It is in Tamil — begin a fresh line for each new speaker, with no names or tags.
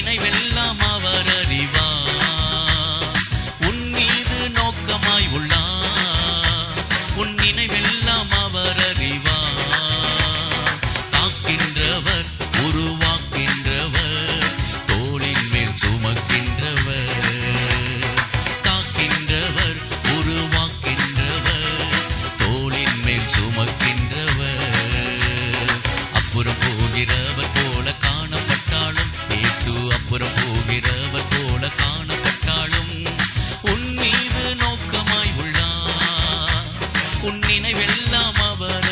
நினைவெல்லாம் அவர் அறிவா உன் மீது நோக்கமாய் உள்ளா உன் நினைவெல்லாம் அவர் அறிவா தாக்கின்றவர் உருவாக்கின்றவர் தோளின் மேல் சுமக்கின்றவர். தாக்கின்றவர் உருவாக்கின்றவர் தோளின் மேல் சுமக்கின்றவர். அப்புறம் போகிறவர் அப்புறம் போகிறவர் போல காணப்பட்டாலும் உன் மீது நோக்கமாய் உள்ளார். உன் நினைவெல்லாம் அவர்